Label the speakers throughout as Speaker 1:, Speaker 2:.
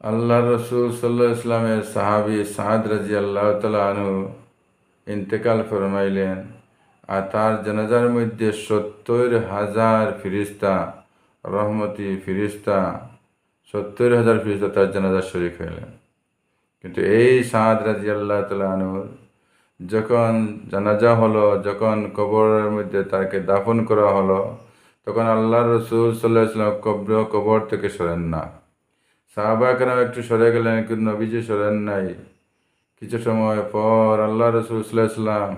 Speaker 1: আল্লাহ রসুল সাল্লাহ ইসলামের সাহাবি সাদ রাজি আল্লাহ তালা ইন্তেকাল ফরমাইলেন, আর তার জানাজার মধ্যে সত্তর হাজার ফিরিস্তা, রহমতি ফিরিস্তা, সত্তর হাজার ফিরিস্তা তার জানাজার শরিক হইলেন। কিন্তু এই সাদ রাজি আল্লাহ তালা আনুর যখন জানাজা হলো, যখন কবরের মধ্যে তাকে দাফন করা হলো, তখন আল্লাহ রসুল সাল্লাহ ইসলাম কবর কবর থেকে সরেন না। সাহাবাকরাম একটু সরে গেলেন কিন্তু নবীজি সরেন নাই। কিছু সময় পর আল্লাহ রসুল সাল্লাম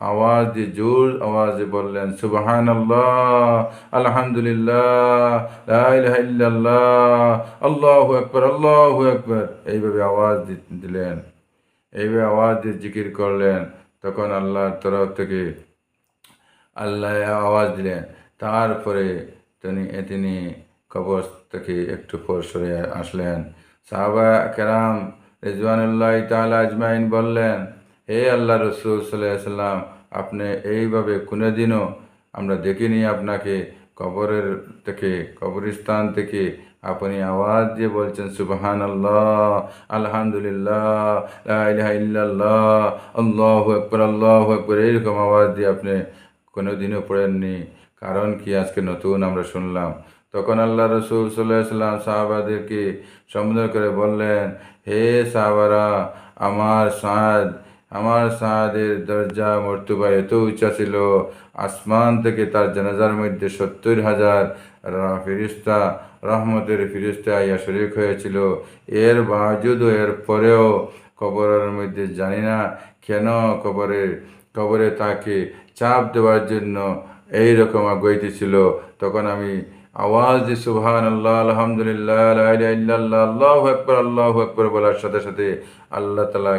Speaker 1: আওয়াজ দিয়ে জোর আওয়াজে বললেন সুবাহান আল্লাহ আলহামদুলিল্লাহ আল্লাহ একবার আল্লাহ একবার এইভাবে আওয়াজ দিলেন। এইভাবে আওয়াজ দিয়ে জিকির করলেন। তখন আল্লাহর তরফ থেকে আল্লাহ আওয়াজ দিলেন। তারপরে তিনি তিনি কবর থেকে একটু পর সরে আসলেন। সাহাবা কেরাম রেজওয়ানুল্লাহ তাল আজমাইন বললেন, হে আল্লাহ রসুল সাল্লাম, আপনি এইভাবে কোনোদিনও আমরা দেখিনি আপনাকে। কবরের থেকে, কবরস্থান থেকে আপনি আওয়াজ দিয়ে বলছেন সুবাহান আল্লাহ আলহামদুলিল্লাহ আল্লাহ একবার আল্লাহ একবার এইরকম আওয়াজ দিয়ে আপনি কোনোদিনও পড়েননি। কারণ কি? আজকে নতুন আমরা শুনলাম। তখন আল্লাহ রসুল সাল্লাম সাহাবাদেরকে সম্বোধন করে বললেন, হে সাহাবারা, আমার সাদ, আমার সাদের দরজা মর্তুবা এত উঁচা ছিল, আসমান থেকে তার জানাজার মধ্যে সত্তর হাজার ফিরিস্তা রহমতের ফিরিস্তা ইয়া শরিক হয়েছিল। এর বাজুদ এর পরেও কবরের মধ্যে জানি না কেন কবরের কবরে তাকে চাপ দেওয়ার জন্য এই রকম আগাইতেছিল তখন আমি আওয়াজ দি সুবহান আল্লাহ আলহামদুলিল্লাহ আল্লাহ একবার আল্লাহ একবার বলার সাথে সাথে আল্লাহ তালা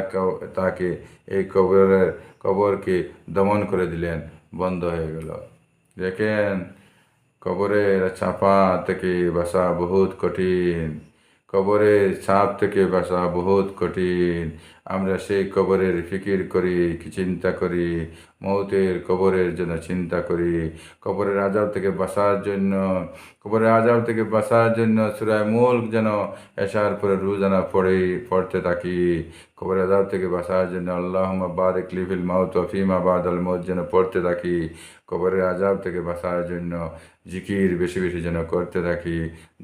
Speaker 1: তাকে এই কবরের, কবরকে দমন করে দিলেন, বন্ধ হয়ে গেল। দেখেন, কবরের চাপা থেকে বাসা বহুত কঠিন, কবরের ছাপ থেকে বাসা বহুত কঠিন। আমরা সেই কবরের ফিকির করি, কি চিন্তা করি, মৌতের কবরের জন্য চিন্তা করি। কবরের আজাব থেকে বাঁচার জন্য, কবরের আজাব থেকে বাঁচার জন্য সুরায় মূল যেন এসার পরে রোজানা পড়ে, পড়তে থাকি। কবরের আজাব থেকে বাঁচার জন্য আল্লাহ বারেক লিফিল মাউত ফিমা বাদ আল মৌত যেন পড়তে থাকি। কবরের আজাব থেকে বাঁচার জন্য জিকির বেশি বেশি যেন করতে থাকি,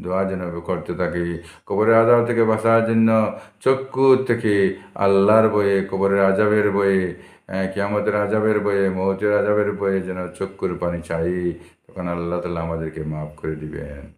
Speaker 1: দোয়া যেন করতে থাকি। কবরের আজাব থেকে বাঁচার জন্য চক্ষু থেকে আল্লাহর বয়ে কবরের আজাবের বয়ে কিয়ামতের আজাবের বয়ে মৌতের আজাবের বয়ে যেন চক্ষুর পানি চাই তখন আল্লাহ তালা আমাদেরকে মাফ করে দিবেন।